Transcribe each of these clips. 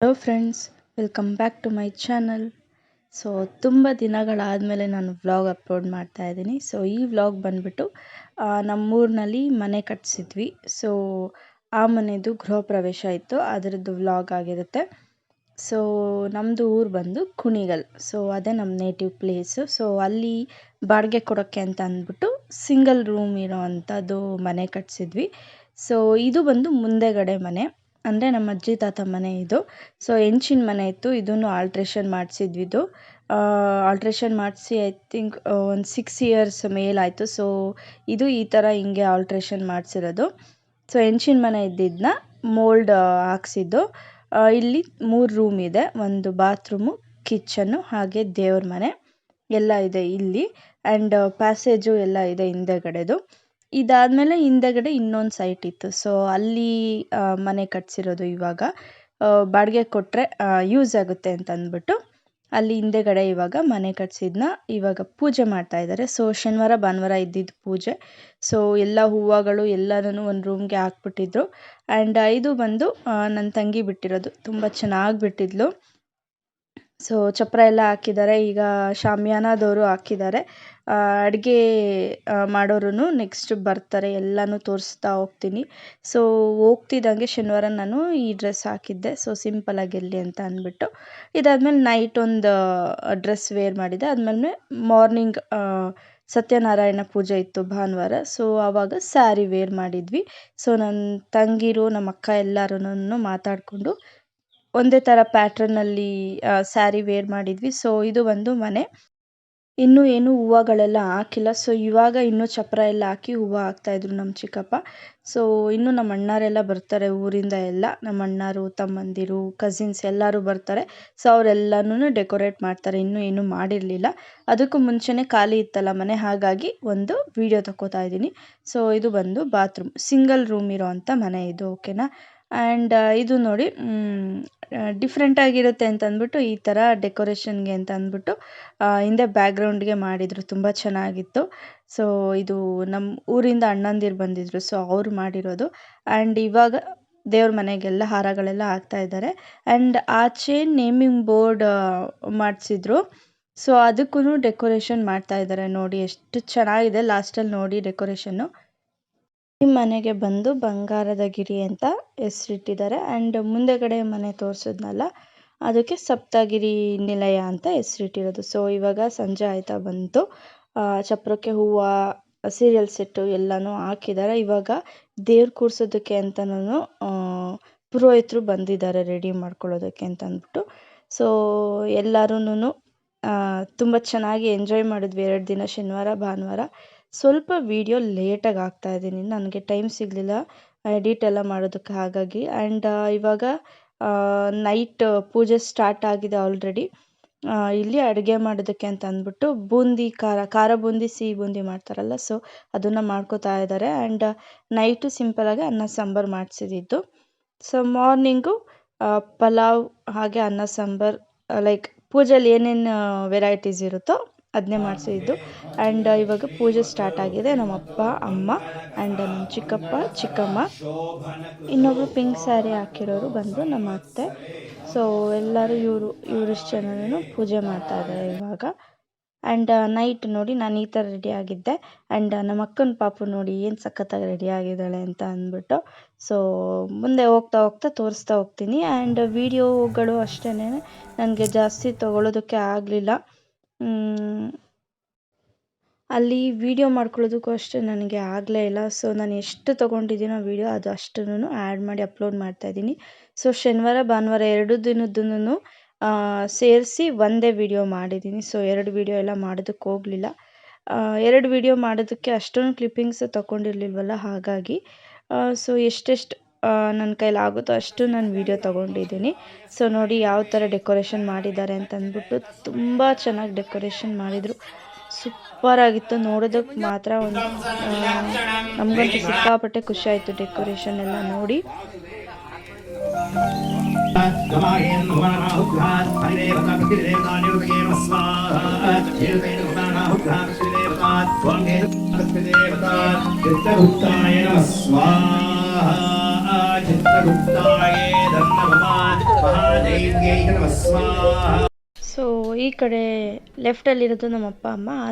Hello friends welcome back to my channel so ತುಂಬ ದಿನಗಳಾದಮೇಲೆ ನಾನು ವ್ಲಾಗ್ ಅಪ್ಲೋಡ್ ಮಾಡ್ತಾ ಇದ್ದೀನಿ. ಸೊ ಈ ವ್ಲಾಗ್ ಬಂದುಬಿಟ್ಟು ನಮ್ಮೂರಿನಲ್ಲಿ ಮನೆ ಕಟ್ಸಿದ್ವಿ. ಸೊ ಆ ಮನೆಯದು ಗೃಹ ಪ್ರವೇಶ ಇತ್ತು. ಅದರದ್ದು ವ್ಲಾಗ್ ಆಗಿರುತ್ತೆ. ಸೊ ನಮ್ಮದು ಊರು ಬಂದು ಕುಣಿಗಲ್. ಸೊ ಅದೇ ನಮ್ಮ ನೇಟಿವ್ ಪ್ಲೇಸು ಸೊ ಅಲ್ಲಿ ಬಾಡಿಗೆ ಕೊಡೋಕ್ಕೆ ಅಂತ ಅಂದ್ಬಿಟ್ಟು ಸಿಂಗಲ್ ರೂಮ್ ಇರೋ ಅಂಥದ್ದು ಮನೆ ಕಟ್ಸಿದ್ವಿ. ಸೊ ಇದು ಬಂದು ಮುಂದೆಗಡೆ ಮನೆ. ಅಂದರೆ ನಮ್ಮ ಅಜ್ಜಿ ತಾತ ಮನೆ ಇದು. ಸೊ ಹೆಂಚಿನ ಮನೆ ಇತ್ತು. ಇದನ್ನು ಆಲ್ಟ್ರೇಷನ್ ಮಾಡಿಸಿದ್ವಿ ಇದು. ಆಲ್ಟ್ರೇಷನ್ ಮಾಡಿಸಿ ಐ ಥಿಂಕ್ ಒಂದು ಸಿಕ್ಸ್ ಇಯರ್ಸ್ ಮೇಲಾಯಿತು ಸೊ ಇದು ಈ ಥರ ಹಿಂಗೆ ಆಲ್ಟ್ರೇಷನ್ ಮಾಡಿಸಿರೋದು. ಸೊ ಹೆಂಚಿನ ಮನೆ ಇದ್ದಿದ್ದನ್ನ ಮೋಲ್ಡ್ ಹಾಕ್ಸಿದ್ದು. ಇಲ್ಲಿ ಮೂರು ರೂಮ್ ಇದೆ. ಒಂದು ಬಾತ್ರೂಮು ಕಿಚನ್ನು ಹಾಗೆ ದೇವ್ರ ಮನೆ. ಎಲ್ಲ ಇದೆ ಇಲ್ಲಿ. ಆ್ಯಂಡ್ ಪ್ಯಾಸೇಜು ಎಲ್ಲ ಇದೆ ಹಿಂದೆಗಡೆದು. ಇದಾದಮೇಲೆ ಹಿಂದೆಗಡೆ ಇನ್ನೊಂದು ಸೈಟ್ ಇತ್ತು. ಸೊ ಅಲ್ಲಿ ಮನೆ ಕಟ್ಸಿರೋದು ಇವಾಗ. ಬಾಡಿಗೆ ಕೊಟ್ಟರೆ ಯೂಸ್ ಆಗುತ್ತೆ ಅಂತ ಅಂದ್ಬಿಟ್ಟು ಅಲ್ಲಿ ಹಿಂದೆಗಡೆ ಇವಾಗ ಮನೆ ಕಟ್ಸಿದ್ನ ಇವಾಗ ಪೂಜೆ ಮಾಡ್ತಾ ಇದ್ದಾರೆ ಸೊ ಶನಿವಾರ, ಭಾನುವಾರ ಇದ್ದಿದ್ದು ಪೂಜೆ. ಸೊ ಎಲ್ಲ ಹೂವುಗಳು ಎಲ್ಲನೂ ಒಂದು ರೂಮ್ಗೆ ಹಾಕ್ಬಿಟ್ಟಿದ್ರು. ಆ್ಯಂಡ್ ಇದು ಬಂದು ನನ್ನ ತಂಗಿ ಬಿಟ್ಟಿರೋದು. ತುಂಬ ಚೆನ್ನಾಗಿ ಬಿಟ್ಟಿದ್ಲು. ಸೊ ಚಪ್ರ ಎಲ್ಲ ಹಾಕಿದ್ದಾರೆ ಈಗ ಶಾಮಿಯಾನದವರು ಹಾಕಿದ್ದಾರೆ ಅಡುಗೆ ಮಾಡೋರು ನೆಕ್ಸ್ಟ್ ಬರ್ತಾರೆ. ಎಲ್ಲನೂ ತೋರಿಸ್ತಾ ಹೋಗ್ತೀನಿ. ಸೊ ಹೋಗ್ತಿದ್ದಂಗೆ ಶನಿವಾರ ನಾನು ಈ ಡ್ರೆಸ್ ಹಾಕಿದ್ದೆ. ಸೊ ಎಲ್ಲಿ ಅಂತ ಅಂದ್ಬಿಟ್ಟು. ಇದಾದಮೇಲೆ ನೈಟ್ ಒಂದು ಡ್ರೆಸ್ ವೇರ್ ಮಾಡಿದ್ದೆ ಆದಮೇಲೆ ಮಾರ್ನಿಂಗ್ ಸತ್ಯನಾರಾಯಣ ಪೂಜೆ ಇತ್ತು ಭಾನುವಾರ. ಸೊ ಆವಾಗ ಸ್ಯಾರಿ ವೇರ್ ಮಾಡಿದ್ವಿ. ಸೊ ನನ್ನ ತಂಗಿರು, ನಮ್ಮ ಅಕ್ಕ ಎಲ್ಲರೂ ಮಾತಾಡಿಕೊಂಡು ಒಂದೇ ಥರ ಪ್ಯಾಟ್ರನಲ್ಲಿ ಸ್ಯಾರಿ ವೇರ್ ಮಾಡಿದ್ವಿ. ಸೊ ಇದು ಒಂದು ಮನೆ. ಇನ್ನೂ ಏನು ಹೂವುಗಳೆಲ್ಲ ಹಾಕಿಲ್ಲ. ಸೊ ಇವಾಗ ಇನ್ನೂ ಚಪ್ಪರ ಎಲ್ಲ ಹಾಕಿ ಹೂವು ಹಾಕ್ತಾಯಿದ್ರು ನಮ್ಮ ಚಿಕ್ಕಪ್ಪ. ಸೊ ಇನ್ನೂ ನಮ್ಮ ಅಣ್ಣಾರೆಲ್ಲ ಬರ್ತಾರೆ ಊರಿಂದ ಎಲ್ಲ. ನಮ್ಮ ಅಣ್ಣಾರು, ತಮ್ಮಂದಿರು ಕಸಿನ್ಸ್ ಎಲ್ಲರೂ ಬರ್ತಾರೆ. ಸೊ ಅವರೆಲ್ಲನೂ ಡೆಕೋರೇಟ್ ಮಾಡ್ತಾರೆ. ಇನ್ನೂ ಏನೂ ಮಾಡಿರಲಿಲ್ಲ. ಅದಕ್ಕೂ ಮುಂಚೆನೇ ಖಾಲಿ ಇತ್ತಲ್ಲ ಮನೆ, ಹಾಗಾಗಿ ಒಂದು ವಿಡಿಯೋ ತಕ್ಕೋತಾ ಇದ್ದೀನಿ. ಸೊ ಇದು ಬಂದು ಬಾತ್ರೂಮ್ ಸಿಂಗಲ್ ರೂಮ್ ಇರೋ ಅಂಥ ಮನೆ ಇದು ಓಕೆನಾ ಆ್ಯಂಡ್ ಇದು ನೋಡಿ ಡಿಫ್ರೆಂಟಾಗಿರುತ್ತೆ ಅಂತ ಅಂದ್ಬಿಟ್ಟು ಈ ಥರ ಡೆಕೋರೇಷನ್ಗೆ ಅಂತ ಅಂದ್ಬಿಟ್ಟು ಹಿಂದೆ ಬ್ಯಾಕ್ಗ್ರೌಂಡ್ಗೆ ಮಾಡಿದರು. ತುಂಬ ಚೆನ್ನಾಗಿತ್ತು. ಸೊ ಇದು ನಮ್ಮ ಊರಿಂದ ಅಣ್ಣಂದಿರು ಬಂದಿದ್ರು. ಸೊ ಅವ್ರು ಮಾಡಿರೋದು. ಆ್ಯಂಡ್ ಇವಾಗ ದೇವ್ರ ಮನೆಗೆಲ್ಲ ಹಾರಗಳೆಲ್ಲ ಹಾಕ್ತಾ ಇದ್ದಾರೆ. ಆ್ಯಂಡ್ ಆಚೆ ನೇಮಿಂಗ್ ಬೋರ್ಡ್ ಮಾಡಿಸಿದ್ರು. ಸೊ ಅದಕ್ಕೂ ಡೆಕೋರೇಷನ್ ಮಾಡ್ತಾ ಇದ್ದಾರೆ. ನೋಡಿ, ಎಷ್ಟು ಚೆನ್ನಾಗಿದೆ. ಲಾಸ್ಟಲ್ಲಿ ನೋಡಿ ಡೆಕೋರೇಷನ್ನು ಈ ಮನೆಗೆ ಬಂದು ಬಂಗಾರದ ಗಿರಿ ಅಂತ ಹೆಸರಿಟ್ಟಿದ್ದಾರೆ. ಅಂಡ್ ಮುಂದೆಗಡೆ ಮನೆ ತೋರಿಸಿದ್ನಲ್ಲ, ಅದಕ್ಕೆ ಸಪ್ತಗಿರಿ ನಿಲಯ ಅಂತ ಹೆಸರಿಟ್ಟಿರೋದು. ಸೊ ಇವಾಗ ಸಂಜೆ ಆಯ್ತಾ ಬಂತು. ಚಪ್ರಕ್ಕೆ ಹೂವು ಸೀರಿಯಲ್ ಸೆಟ್ಟು ಎಲ್ಲನೂ ಹಾಕಿದ್ದಾರೆ. ಇವಾಗ ದೇವ್ರು ಕೂರ್ಸೋದಕ್ಕೆ ನಾನು ಪುರೋಹಿತರು ಬಂದಿದ್ದಾರೆ ರೆಡಿ ಮಾಡ್ಕೊಳ್ಳೋದಕ್ಕೆ ಅಂತ ಅಂದ್ಬಿಟ್ಟು ಸೊ ಎಲ್ಲರೂನು ತುಂಬ ಚೆನ್ನಾಗಿ ಎಂಜಾಯ್ ಮಾಡಿದ್ವಿ. ಎರಡು ದಿನ ಶನಿವಾರ, ಭಾನುವಾರ. ಸ್ವಲ್ಪ ವೀಡಿಯೋ ಲೇಟಾಗಿ ಹಾಕ್ತಾ ಇದ್ದೀನಿ. ನನಗೆ ಟೈಮ್ ಸಿಗಲಿಲ್ಲ. ಎಡಿಟ್ ಎಲ್ಲ ಮಾಡೋದಕ್ಕೆ ಹಾಗಾಗಿ. ಆ್ಯಂಡ್ ಇವಾಗ ನೈಟ್ ಪೂಜೆ ಸ್ಟಾರ್ಟ್ ಆಗಿದೆ ಆಲ್ರೆಡಿ ಇಲ್ಲಿ ಅಡುಗೆ ಮಾಡೋದಕ್ಕೆ ಅಂತ ಅಂದ್ಬಿಟ್ಟು ಬೂಂದಿ, ಖಾರ ಖಾರ ಬೂಂದಿ, ಸಿಹಿ ಬೂಂದಿ ಮಾಡ್ತಾರಲ್ಲ ಸೊ ಅದನ್ನು ಮಾಡ್ಕೋತಾ ಇದ್ದಾರೆ. ಆ್ಯಂಡ್ ನೈಟು ಸಿಂಪಲಾಗಿ ಅನ್ನ, ಸಾಂಬಾರು ಮಾಡಿಸಿದ್ದು. ಸೊ ಮಾರ್ನಿಂಗು ಪಲಾವ್ ಹಾಗೆ ಅನ್ನ, ಸಾಂಬಾರು ಲೈಕ್ ಪೂಜೆಯಲ್ಲಿ ಏನೇನು ವೆರೈಟೀಸ್ ಇರುತ್ತೋ ಅದನ್ನೇ ಮಾಡಿಸಿದ್ದು. ಆ್ಯಂಡ್ ಇವಾಗ ಪೂಜೆ ಸ್ಟಾರ್ಟ್ ಆಗಿದೆ. ನಮ್ಮಪ್ಪ, ಅಮ್ಮ ಆ್ಯಂಡ್ ನಮ್ಮ ಚಿಕ್ಕಪ್ಪ, ಚಿಕ್ಕಮ್ಮ. ಇನ್ನೊಬ್ಬರು ಪಿಂಕ್ ಸ್ಯಾರಿ ಹಾಕಿರೋರು ಬಂದು ನಮ್ಮ ಅತ್ತೆ. ಸೊ ಎಲ್ಲರೂ ಇವರು, ಇವರಿಷ್ಟು ಜನರೂ ಪೂಜೆ ಮಾಡ್ತಾ ಇದ್ದಾರೆ ಇವಾಗ. ಆ್ಯಂಡ್ ನೈಟ್ ನೋಡಿ ನಾನು ಈ ಥರ ರೆಡಿ ಆಗಿದ್ದೆ. ಆ್ಯಂಡ್ ನಮ್ಮ ಅಕ್ಕನ ಪಾಪು ನೋಡಿ ಏನು ಸಖತ್ತಾಗಿ ರೆಡಿ ಆಗಿದ್ದಾಳೆ ಅಂತ ಅಂದ್ಬಿಟ್ಟು. ಸೊ ಮುಂದೆ ಹೋಗ್ತಾ ಹೋಗ್ತಾ ತೋರಿಸ್ತಾ ಹೋಗ್ತೀನಿ. ಆ್ಯಂಡ್ ವೀಡಿಯೋಗಳು ಅಷ್ಟೇ ನನಗೆ ಜಾಸ್ತಿ ತಗೊಳ್ಳೋದಕ್ಕೆ ಆಗಲಿಲ್ಲ. ಅಲ್ಲಿ ವೀಡಿಯೋ ಮಾಡ್ಕೊಳ್ಳೋದಕ್ಕೂ ಅಷ್ಟೇ ನನಗೆ ಆಗಲೇ ಇಲ್ಲ. ಸೊ ನಾನು ಎಷ್ಟು ತೊಗೊಂಡಿದ್ದೀನೋ ವೀಡಿಯೋ ಅದು ಅಷ್ಟನ್ನೂ ಆ್ಯಡ್ ಮಾಡಿ ಅಪ್ಲೋಡ್ ಮಾಡ್ತಾ ಇದ್ದೀನಿ. ಸೊ ಶನಿವಾರ, ಭಾನುವಾರ ಎರಡು ದಿನದ್ದನ್ನು ಸೇರಿಸಿ ಒಂದೇ ವಿಡಿಯೋ ಮಾಡಿದ್ದೀನಿ. ಸೊ ಎರಡು ವಿಡಿಯೋ ಎಲ್ಲ ಮಾಡೋದಕ್ಕೆ ಹೋಗಲಿಲ್ಲ. ಎರಡು ವೀಡಿಯೋ ಮಾಡೋದಕ್ಕೆ ಅಷ್ಟೊಂದು ಕ್ಲಿಪ್ಪಿಂಗ್ಸ್ ತೊಗೊಂಡಿರ್ಲಿಲ್ವಲ್ಲ? ಹಾಗಾಗಿ ಸೊ ಎಷ್ಟೆಷ್ಟು ನನ್ನ ಕೈಲಿ ಆಗುತ್ತೋ ಅಷ್ಟು ನಾನು ವಿಡಿಯೋ ತೊಗೊಂಡಿದ್ದೀನಿ. ಸೊ ನೋಡಿ ಯಾವ ಥರ ಡೆಕೋರೇಷನ್ ಮಾಡಿದ್ದಾರೆ ಅಂತ ಅಂದ್ಬಿಟ್ಟು ತುಂಬ ಚೆನ್ನಾಗಿ ಡೆಕೋರೇಷನ್ ಮಾಡಿದರು. ಸೂಪರಾಗಿತ್ತು ನೋಡೋದಕ್ಕೆ ಮಾತ್ರ ಒಂದು ನಮಗಂತೂ ಸಿಕ್ಕಾಪಟ್ಟೆ ಖುಷಿ ಡೆಕೋರೇಷನ್ ಎಲ್ಲ ನೋಡಿ. ಸ್ವಾಹ ಸೊ ಈ ಕಡೆ ಲೆಫ್ಟಲ್ಲಿರೋದು ನಮ್ಮ ಅಪ್ಪ, ಅಮ್ಮ ಆ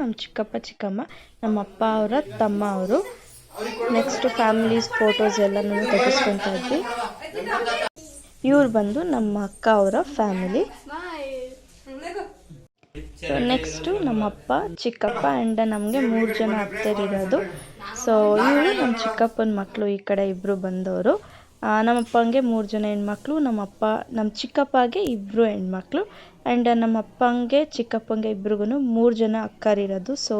ನಮ್ಮ ಚಿಕ್ಕಪ್ಪ, ಚಿಕ್ಕಮ್ಮ, ನಮ್ಮ ಅಪ್ಪ ಅವರ ತಮ್ಮ ಅವರು. ನೆಕ್ಸ್ಟ್ ಫ್ಯಾಮಿಲೀಸ್ ಫೋಟೋಸ್ ಎಲ್ಲನೂ ತೆಗೆಸ್ಕೊತಾ ಇದ್ವಿ. ಇವ್ರು ಬಂದು ನಮ್ಮ ಅಕ್ಕ ಅವರ ಫ್ಯಾಮಿಲಿ ನೆಕ್ಸ್ಟು ನಮ್ಮ ಅಪ್ಪ, ಚಿಕ್ಕಪ್ಪ ಆ್ಯಂಡ್ ನಮಗೆ ಮೂರು ಜನ ಅತ್ತೆರಿರೋದು. ಸೊ ಇವರು ನಮ್ಮ ಚಿಕ್ಕಪ್ಪನ ಮಕ್ಕಳು ಈ ಕಡೆ ಇಬ್ಬರು ಬಂದವರು. ನಮ್ಮಪ್ಪಂಗೆ ಮೂರು ಜನ ಹೆಣ್ಮಕ್ಳು, ನಮ್ಮ ಅಪ್ಪ ನಮ್ಮ ಚಿಕ್ಕಪ್ಪಗೆ ಇಬ್ಬರು ಹೆಣ್ಮಕ್ಳು. ಆ್ಯಂಡ್ ನಮ್ಮಪ್ಪಂಗೆ ಚಿಕ್ಕಪ್ಪಂಗೆ ಇಬ್ರಿಗೂ ಮೂರು ಜನ ಅಕ್ಕರಿರೋದು. ಸೊ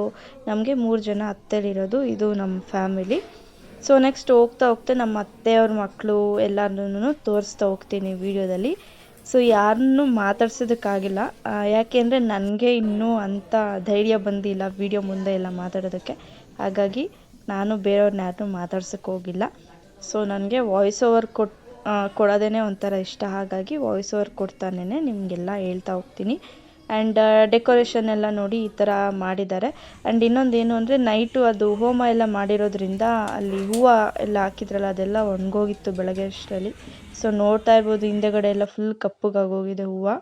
ನಮಗೆ ಮೂರು ಜನ ಅತ್ತೆಲಿರೋದು ಇದು ನಮ್ಮ ಫ್ಯಾಮಿಲಿ. ಸೊ ನೆಕ್ಸ್ಟ್ ಹೋಗ್ತಾ ಹೋಗ್ತಾ ನಮ್ಮ ಅತ್ತೆಯವ್ರ ಮಕ್ಕಳು ಎಲ್ಲರನ್ನೂ ತೋರಿಸ್ತಾ ಹೋಗ್ತೀನಿ ವಿಡಿಯೋದಲ್ಲಿ. ಸೊ ಯಾರನ್ನೂ ಮಾತಾಡ್ಸೋದಕ್ಕಾಗಿಲ್ಲ. ಯಾಕೆ ಯಾಕೆಂದರೆ ನನಗೆ ಇನ್ನೂ ಅಂಥ ಧೈರ್ಯ ಬಂದಿಲ್ಲ ವಿಡಿಯೋ ಮುಂದೆ ಎಲ್ಲ ಮಾತಾಡೋದಕ್ಕೆ. ಹಾಗಾಗಿ ನಾನು ಬೇರೆಯವ್ರನ್ನ ಯಾರನ್ನೂ ಮಾತಾಡ್ಸೋಕ್ಕೆ ಹೋಗಿಲ್ಲ. ಸೊ ನನಗೆ ವಾಯ್ಸ್ ಓವರ್ ಕೊಟ್ ಕೊಡೋದೇ ಒಂಥರ ಇಷ್ಟ. ಹಾಗಾಗಿ ವಾಯ್ಸ್ ಓವರ್ ಕೊಡ್ತಾನೇ ನಿಮಗೆಲ್ಲ ಹೇಳ್ತಾ ಹೋಗ್ತೀನಿ. ಆ್ಯಂಡ್ ಡೆಕೋರೇಷನ್ ಎಲ್ಲ ನೋಡಿ ಈ ಥರ ಮಾಡಿದ್ದಾರೆ. ಆ್ಯಂಡ್ ಇನ್ನೊಂದು ಏನು ಅಂದರೆ ನೈಟು ಅದು ಹೋಮ ಎಲ್ಲ ಮಾಡಿರೋದ್ರಿಂದ ಅಲ್ಲಿ ಹೂವು ಎಲ್ಲ ಹಾಕಿದ್ರಲ್ಲ, ಅದೆಲ್ಲ ಒಣಗೋಗಿತ್ತು ಬೆಳಗ್ಗೆ ಅಷ್ಟರಲ್ಲಿ. ಸೊ ನೋಡ್ತಾ ಇರ್ಬೋದು, ಹಿಂದೆಗಡೆ ಎಲ್ಲ ಫುಲ್ ಕಪ್ಪಗಾಗೋಗಿದೆ ಹೂವು.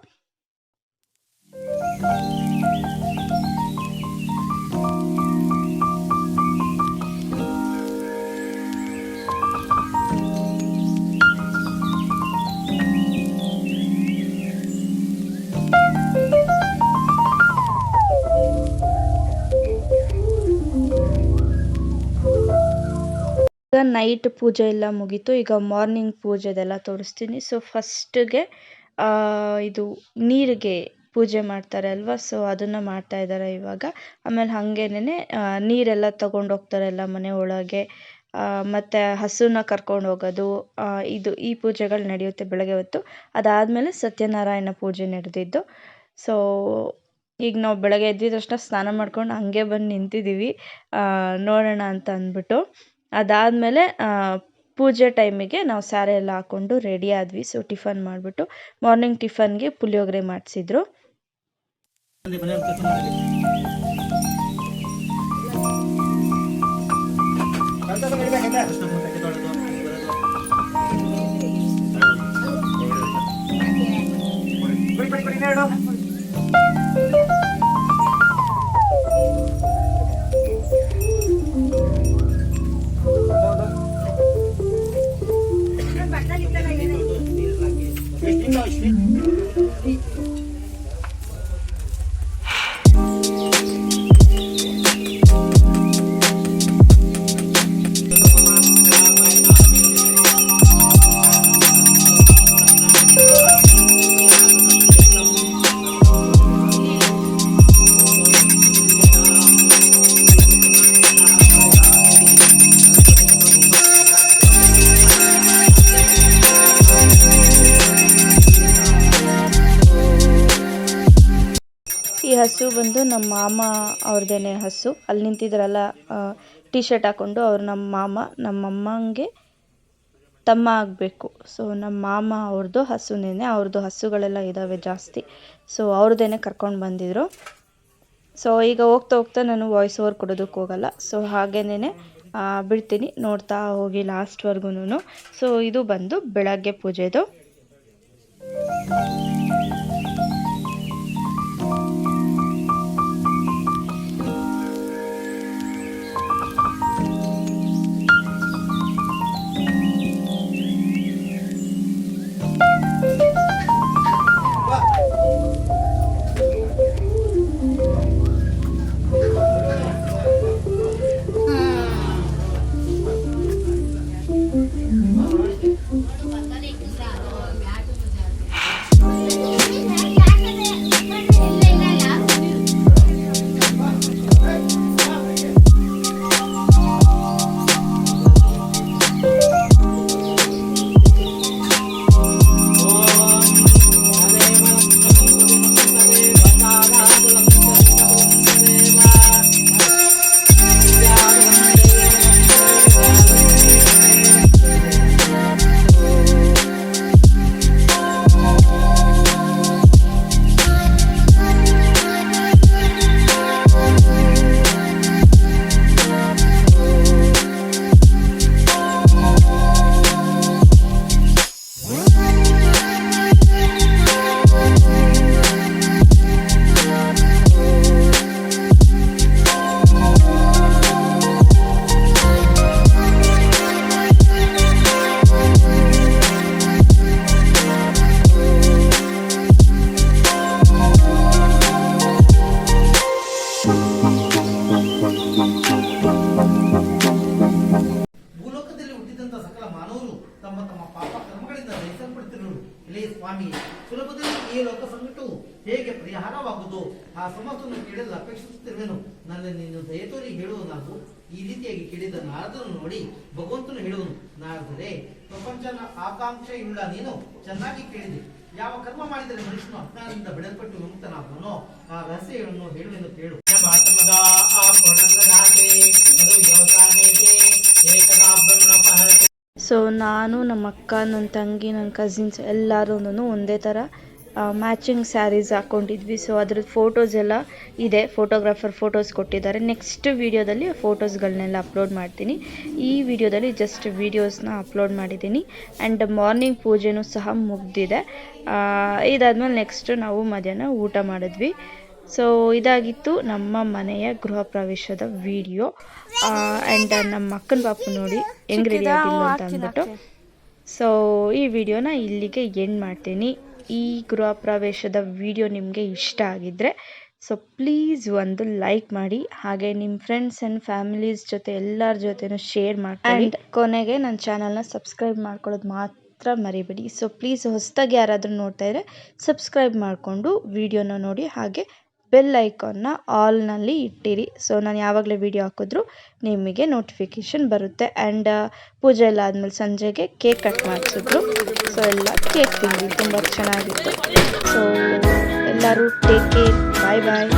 ನೈಟ್ ಪೂಜೆ ಎಲ್ಲ ಮುಗೀತು. ಈಗ ಮಾರ್ನಿಂಗ್ ಪೂಜೆದೆಲ್ಲ ತೋರಿಸ್ತೀನಿ. ಸೊ ಫಸ್ಟಿಗೆ ಇದು ನೀರಿಗೆ ಪೂಜೆ ಮಾಡ್ತಾರೆ ಅಲ್ವಾ? ಸೊ ಅದನ್ನು ಮಾಡ್ತಾ ಇದ್ದಾರೆ ಇವಾಗ. ಆಮೇಲೆ ಹಾಗೇನೆ ನೀರೆಲ್ಲ ತಗೊಂಡು ಹೋಗ್ತಾರೆ ಎಲ್ಲ ಮನೆ ಒಳಗೆ. ಮತ್ತು ಹಸುನ ಕರ್ಕೊಂಡು ಹೋಗೋದು. ಇದು ಈ ಪೂಜೆಗಳು ನಡೆಯುತ್ತೆ ಬೆಳಗ್ಗೆ ಹೊತ್ತು. ಅದಾದಮೇಲೆ ಸತ್ಯನಾರಾಯಣ ಪೂಜೆ ನಡೆದಿದ್ದು. ಸೊ ಈಗ ನಾವು ಬೆಳಗ್ಗೆ ಎದ್ದಿದ ತಕ್ಷಣ ಸ್ನಾನ ಮಾಡ್ಕೊಂಡು ಹಂಗೆ ಬಂದು ನಿಂತಿದ್ದೀವಿ ನೋಡೋಣ ಅಂತ ಅಂದ್ಬಿಟ್ಟು. ಅದಾದಮೇಲೆ ಪೂಜೆ ಟೈಮಿಗೆ ನಾವು ಸ್ಯಾರಿ ಎಲ್ಲ ಹಾಕ್ಕೊಂಡು ರೆಡಿ ಆದ್ವಿ. ಸೊ ಟಿಫನ್ ಮಾಡಿಬಿಟ್ಟು ಮಾರ್ನಿಂಗ್ ಟಿಫನ್ಗೆ ಪುಳಿಯೋಗರೆ ಮಾಡಿಸಿದ್ರು. ಬಂದು ನಮ್ಮ ಮಾಮ ಅವ್ರದ್ದೇನೆ ಹಸು. ಅಲ್ಲಿ ನಿಂತಿದ್ರಲ್ಲ ಟೀ ಶರ್ಟ್ ಹಾಕ್ಕೊಂಡು ಅವ್ರು ನಮ್ಮ ಮಾಮ, ನಮ್ಮ ಅಮ್ಮಂಗೆ ತಮ್ಮ ಆಗಬೇಕು. ಸೊ ನಮ್ಮ ಮಾಮ ಅವ್ರದ್ದು ಹಸುನೇನೆ ಅವ್ರದ್ದು ಹಸುಗಳೆಲ್ಲ ಇದ್ದಾವೆ ಜಾಸ್ತಿ. ಸೊ ಅವ್ರದ್ದೇನೆ ಕರ್ಕೊಂಡು ಬಂದಿದ್ರು. ಸೊ ಈಗ ಹೋಗ್ತಾ ಹೋಗ್ತಾ ನಾನು ವಾಯ್ಸ್ ಓವರ್ ಕೊಡೋದಕ್ಕೆ ಹೋಗಲ್ಲ. ಸೊ ಹಾಗೇನೇ ಬಿಡ್ತೀನಿ, ನೋಡ್ತಾ ಹೋಗಿ ಲಾಸ್ಟ್ವರೆಗೂ ಸೊ ಇದು ಬಂದು ಬೆಳಗ್ಗೆ ಪೂಜೆದು. ನನ್ನ ನೀನು ದಯತೋರಿ ಹೇಳುವನಾಗು ಈ ರೀತಿಯಾಗಿ ಕೇಳಿದ ನಾರದನು ನೋಡಿ ಭಗವಂತನು ಹೇಳುವನು ನಾರದರೆ ಪ್ರಪಂಚನ ಆಕಾಂಕ್ಷೆಯುಳ್ಳ ನೀನು ಚೆನ್ನಾಗಿ ಕೇಳಿದೆ. ಯಾವ ಕರ್ಮ ಮಾಡಿದರೆ ಮನುಷ್ಯನು ಅಜ್ಞಾನದಿಂದ ಬಿಡಲ್ಪಟ್ಟು ವಿಮುಕ್ತನಾಗುವನೋ ಆ ರಹಸ್ಯಗಳನ್ನು ಹೇಳುವೆನು ಕೇಳು. ಸೊ ನಾನು ನಮ್ಮ ಅಕ್ಕ ನನ್ನ ತಂಗಿ ನನ್ನ ಕಸಿನ್ಸ್ ಎಲ್ಲರೂ ಒಂದೇ ಥರ ಮ್ಯಾಚಿಂಗ್ ಸ್ಯಾರೀಸ್ ಹಾಕ್ಕೊಂಡಿದ್ವಿ ಸೊ ಅದ್ರದ್ದು ಫೋಟೋಸ್ ಎಲ್ಲ ಇದೆ. ಫೋಟೋಗ್ರಾಫರ್ ಫೋಟೋಸ್ ಕೊಟ್ಟಿದ್ದಾರೆ. ನೆಕ್ಸ್ಟ್ ವೀಡಿಯೋದಲ್ಲಿ ಫೋಟೋಸ್ಗಳನ್ನೆಲ್ಲ ಅಪ್ಲೋಡ್ ಮಾಡ್ತೀನಿ. ಈ ವಿಡಿಯೋದಲ್ಲಿ ಜಸ್ಟ್ ವೀಡಿಯೋಸ್ನ ಅಪ್ಲೋಡ್ ಮಾಡಿದ್ದೀನಿ. ಆ್ಯಂಡ್ ಮಾರ್ನಿಂಗ್ ಪೂಜೆನೂ ಸಹ ಮುಗ್ದಿದೆ. ಇದಾದಮೇಲೆ ನೆಕ್ಸ್ಟ್ ನಾವು ಮಧ್ಯಾಹ್ನ ಊಟ ಮಾಡಿದ್ವಿ. ಸೊ ಇದಾಗಿತ್ತು ನಮ್ಮ ಮನೆಯ ಗೃಹ ಪ್ರವೇಶದ ವಿಡಿಯೋ ಆ್ಯಂಡ್ ನಮ್ಮ ಅಕ್ಕನ ಪಾಪು ನೋಡಿ ಹೆಂಗ್ ರೆಡಿ ಆಗಿಲ್ಲ ಅಂತ ಅಂದ್ಬಿಟ್ಟು. ಸೊ ಈ ವಿಡಿಯೋನ ಇಲ್ಲಿಗೆ ಎಂಡ್ ಮಾಡ್ತೀನಿ. ಈ ಗೃಹ ಪ್ರವೇಶದ ವಿಡಿಯೋ ನಿಮಗೆ ಇಷ್ಟ ಆಗಿದ್ದರೆ ಸೊ ಪ್ಲೀಸ್ ಒಂದು ಲೈಕ್ ಮಾಡಿ, ಹಾಗೆ ನಿಮ್ಮ ಫ್ರೆಂಡ್ಸ್ ಆ್ಯಂಡ್ ಫ್ಯಾಮಿಲೀಸ್ ಜೊತೆ ಎಲ್ಲರ ಜೊತೆನೂ ಶೇರ್ ಮಾಡಿ ಆ್ಯಂಡ್ ಕೊನೆಗೆ ನನ್ನ ಚಾನಲ್ನ ಸಬ್ಸ್ಕ್ರೈಬ್ ಮಾಡ್ಕೊಳ್ಳೋದು ಮಾತ್ರ ಮರಿಬೇಡಿ. ಸೊ ಪ್ಲೀಸ್ ಹೊಸದಾಗಿ ಯಾರಾದರೂ ನೋಡ್ತಾ ಇದ್ದರೆ ಸಬ್ಸ್ಕ್ರೈಬ್ ಮಾಡಿಕೊಂಡು ವಿಡಿಯೋನ ನೋಡಿ, ಹಾಗೆ ಬೆಲ್ ಐಕಾನ್ನ ಆಲ್ನಲ್ಲಿ ಇಟ್ಟಿರಿ. ಸೊ ನಾನು ಯಾವಾಗಲೇ ವೀಡಿಯೋ ಹಾಕಿದ್ರು ನಿಮಗೆ ನೋಟಿಫಿಕೇಷನ್ ಬರುತ್ತೆ. ಆ್ಯಂಡ್ ಪೂಜೆ ಎಲ್ಲ ಆದಮೇಲೆ ಸಂಜೆಗೆ ಕೇಕ್ ಕಟ್ ಮಾಡಿಸಿದ್ರು. ಸೊ ಎಲ್ಲ ಕೇಕ್ ತಿಂದ್ವಿ. ತುಂಬ ಚೆನ್ನಾಗಿತ್ತು. ಸೊ ಎಲ್ಲರೂ ಟೇಕ್ ಕೇರ್ ಬಾಯ್ ಬಾಯ್